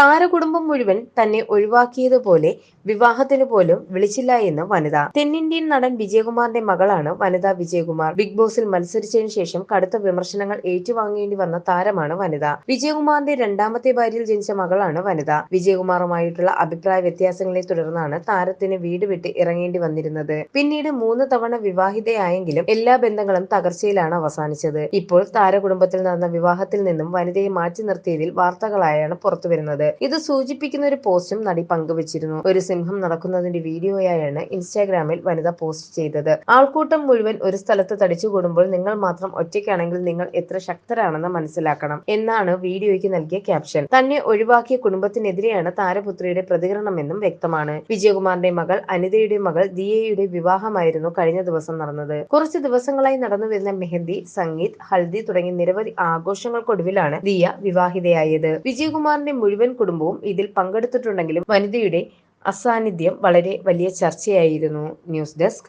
താരകുടുംബം മുഴുവൻ തന്നെ ഒഴിവാക്കിയതുപോലെ വിവാഹത്തിന് പോലും വിളിച്ചില്ല എന്ന് വനിത. തെന്നിന്ത്യൻ നടൻ വിജയകുമാറിന്റെ മകളാണ് വനിത വിജയകുമാർ. ബിഗ് ബോസിൽ മത്സരിച്ചതിന് ശേഷം കടുത്ത വിമർശനങ്ങൾ ഏറ്റുവാങ്ങേണ്ടി വന്ന താരമാണ് വനിത. വിജയകുമാറിന്റെ രണ്ടാമത്തെ ഭാര്യയിൽ ജനിച്ച മകളാണ് വനിത. വിജയകുമാറുമായിട്ടുള്ള അഭിപ്രായ വ്യത്യാസങ്ങളെ തുടർന്നാണ് താരത്തിന് വീട് വിട്ട് ഇറങ്ങേണ്ടി വന്നിരുന്നത്. പിന്നീട് മൂന്ന് തവണ വിവാഹിതയായെങ്കിലും എല്ലാ ബന്ധങ്ങളും തകർച്ചയിലാണ് അവസാനിച്ചത്. ഇപ്പോൾ താരകുടുംബത്തിൽ നടന്ന വിവാഹത്തിൽ നിന്നും വനിതയെ മാറ്റി നിർത്തിയതിൽ വാർത്തകളായാണ് പുറത്തുവരുന്നത്. ഇത് സൂചിപ്പിക്കുന്ന ഒരു പോസ്റ്റും നടി പങ്കുവച്ചിരുന്നു. ഒരു സിംഹം നടക്കുന്നതിന്റെ വീഡിയോയായാണ് ഇൻസ്റ്റാഗ്രാമിൽ വനിത പോസ്റ്റ് ചെയ്തത്. ആൾക്കൂട്ടം മുഴുവൻ ഒരു സ്ഥലത്ത് തടിച്ചുകൂടുമ്പോൾ നിങ്ങൾ മാത്രം ഒറ്റയ്ക്കാണെങ്കിൽ നിങ്ങൾ എത്ര ശക്തരാണെന്ന് മനസ്സിലാക്കണം എന്നാണ് വീഡിയോയ്ക്ക് നൽകിയ ക്യാപ്ഷൻ. തന്നെ ഒഴിവാക്കിയ കുടുംബത്തിനെതിരെയാണ് താരപുത്രിയുടെ പ്രതികരണമെന്നും വ്യക്തമാണ്. വിജയകുമാറിന്റെ മകൾ അനിതയുടെ മകൾ ദിയയുടെ വിവാഹമായിരുന്നു കഴിഞ്ഞ ദിവസം നടന്നത്. കുറച്ച് ദിവസങ്ങളായി നടന്നു നടന്നുവരുന്ന മെഹന്തി സംഗീത് ഹൽദി തുടങ്ങിയ നിരവധി ആഘോഷങ്ങൾക്കൊടുവിലാണ് ദിയ വിവാഹിതയായത്. വിജയകുമാറിന്റെ മുഴുവൻ കുടുംബവും ഇതിൽ പങ്കെടുത്തിട്ടുണ്ടെങ്കിലും വനിതയുടെ അസാന്നിധ്യം വളരെ വലിയ ചർച്ചയായിരുന്നു ന്യൂസ് ഡെസ്ക്.